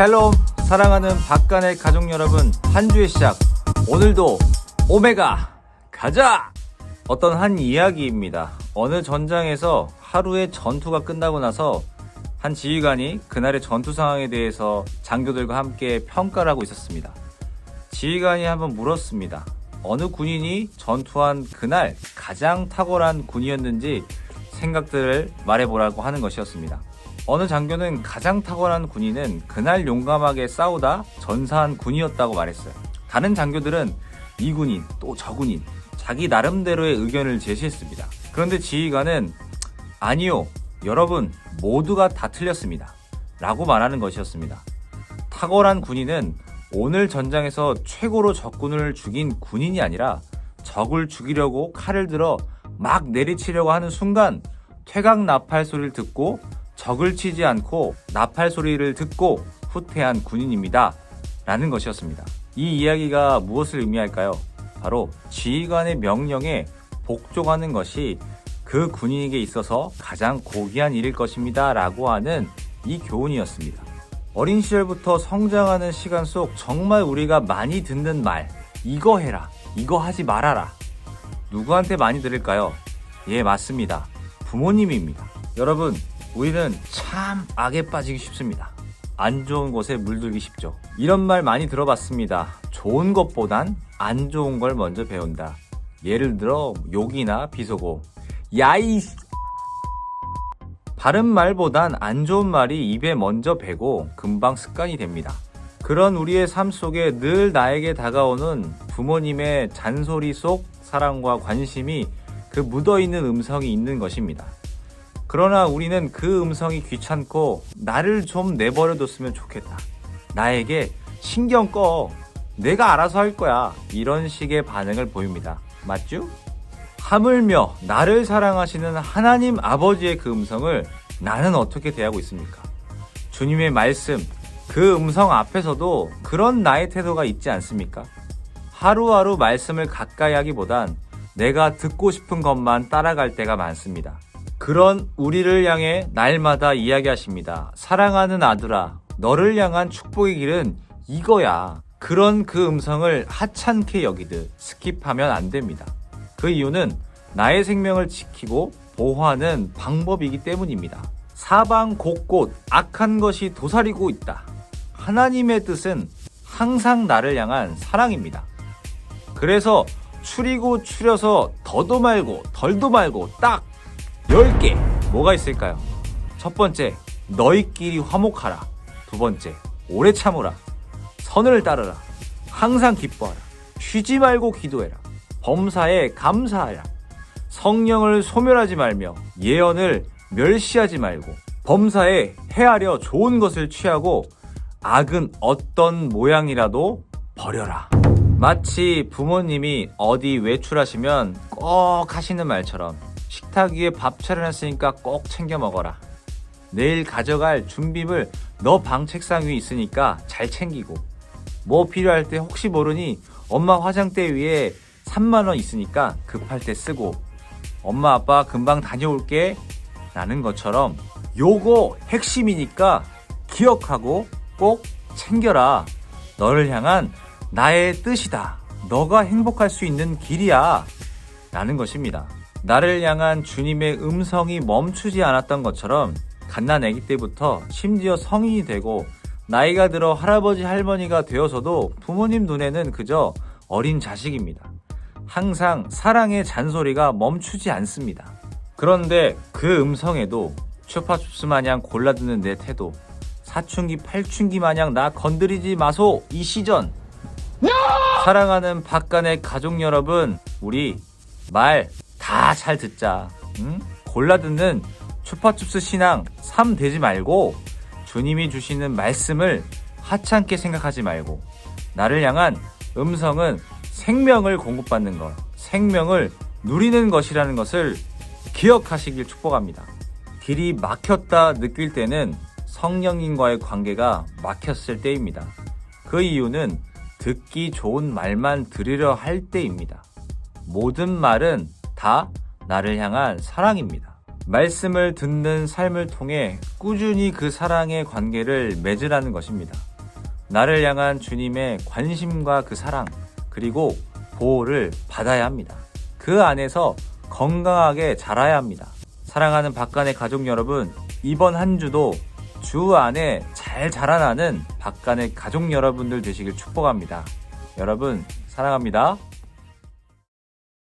샬롬 사랑하는 박간의 가족 여러분 한 주의 시작. 오늘도 오메가 가자! 어떤 한 이야기입니다. 어느 전장에서 하루의 전투가 끝나고 나서 한 지휘관이 그날의 전투 상황에 대해서 장교들과 함께 평가를 하고 있었습니다. 지휘관이 한번 물었습니다. 어느 군인이 전투한 그날 가장 탁월한 군이었는지 생각들을 말해보라고 하는 것이었습니다 어느 장교는 가장 탁월한 군인은 그날 용감하게 싸우다 전사한 군이었다고 말했어요. 다른 장교들은 이 군인 또 저 군인 자기 나름대로의 의견을 제시했습니다. 그런데 지휘관은 아니요 여러분 모두가 다 틀렸습니다. 라고 말하는 것이었습니다. 탁월한 군인은 오늘 전장에서 최고로 적군을 죽인 군인이 아니라 적을 죽이려고 칼을 들어 막 내리치려고 하는 순간 퇴각 나팔 소리를 듣고 적을 치지 않고 나팔 소리를 듣고 후퇴한 군인입니다. 라는 것이었습니다. 이 이야기가 무엇을 의미할까요? 바로 지휘관의 명령에 복종하는 것이 그 군인에게 있어서 가장 고귀한 일일 것입니다. 라고 하는 이 교훈이었습니다. 어린 시절부터 성장하는 시간 속 정말 우리가 많이 듣는 말, 이거 해라, 이거 하지 말아라. 누구한테 많이 들을까요? 예, 맞습니다. 부모님입니다. 여러분, 우리는 참 악에 빠지기 쉽습니다. 안 좋은 곳에 물들기 쉽죠. 이런 말 많이 들어봤습니다. 좋은 것보단 안 좋은 걸 먼저 배운다. 예를 들어 욕이나 비속어. 야이 바른 말보단 안 좋은 말이 입에 먼저 배고 금방 습관이 됩니다. 그런 우리의 삶 속에 늘 나에게 다가오는 부모님의 잔소리 속 사랑과 관심이 그 묻어있는 음성이 있는 것입니다. 그러나 우리는 그 음성이 귀찮고 나를 좀 내버려뒀으면 좋겠다. 나에게 신경 꺼. 내가 알아서 할 거야. 이런 식의 반응을 보입니다. 맞죠? 하물며 나를 사랑하시는 하나님 아버지의 그 음성을 나는 어떻게 대하고 있습니까? 주님의 말씀, 그 음성 앞에서도 그런 나의 태도가 있지 않습니까? 하루하루 말씀을 가까이 하기보단 내가 듣고 싶은 것만 따라갈 때가 많습니다. 그런 우리를 향해 날마다 이야기하십니다. 사랑하는 아들아, 너를 향한 축복의 길은 이거야. 그런 그 음성을 하찮게 여기듯 스킵하면 안 됩니다. 그 이유는 나의 생명을 지키고 보호하는 방법이기 때문입니다. 사방 곳곳 악한 것이 도사리고 있다. 하나님의 뜻은 항상 나를 향한 사랑입니다. 그래서 추리고 추려서 더도 말고 덜도 말고 딱 10개. 뭐가 있을까요? 첫 번째 너희끼리 화목하라. 두 번째 오래 참으라. 선을 따르라. 항상 기뻐하라. 쉬지 말고 기도해라. 범사에 감사하라. 성령을 소멸하지 말며 예언을 멸시하지 말고 범사에 해하려 좋은 것을 취하고 악은 어떤 모양이라도 버려라. 마치 부모님이 어디 외출하시면 꼭 하시는 말처럼 식탁 위에 밥 차려놨으니까 꼭 챙겨 먹어라. 내일 가져갈 준비물 너 방 책상 위에 있으니까 잘 챙기고 뭐 필요할 때 혹시 모르니 엄마 화장대 위에 3만원 있으니까 급할 때 쓰고 엄마 아빠 금방 다녀올게 라는 것처럼 요거 핵심이니까 기억하고 꼭 챙겨라. 너를 향한 나의 뜻이다. 너가 행복할 수 있는 길이야. 라는 것입니다. 나를 향한 주님의 음성이 멈추지 않았던 것처럼 갓난 아기 때부터 심지어 성인이 되고 나이가 들어 할아버지 할머니가 되어서도 부모님 눈에는 그저 어린 자식입니다. 항상 사랑의 잔소리가 멈추지 않습니다. 그런데 그 음성에도 추파춥스 마냥 골라듣는 내 태도 사춘기 팔춘기 마냥 나 건드리지 마소 이 시전 사랑하는 박간의 가족 여러분 우리 말 다 잘 듣자 응? 골라 듣는 추파춥스 신앙 삶 되지 말고 주님이 주시는 말씀을 하찮게 생각하지 말고 나를 향한 음성은 생명을 공급받는 것 생명을 누리는 것이라는 것을 기억하시길 축복합니다 길이 막혔다 느낄 때는 성령님과의 관계가 막혔을 때입니다. 그 이유는 듣기 좋은 말만 들으려 할 때입니다. 모든 말은 다 나를 향한 사랑입니다. 말씀을 듣는 삶을 통해 꾸준히 그 사랑의 관계를 맺으라는 것입니다. 나를 향한 주님의 관심과 그 사랑, 그리고 보호를 받아야 합니다. 그 안에서 건강하게 자라야 합니다. 사랑하는 박간의 가족 여러분, 이번 한 주도 주 안에 잘 자라나는 박간의 가족 여러분들 되시길 축복합니다. 여러분, 사랑합니다.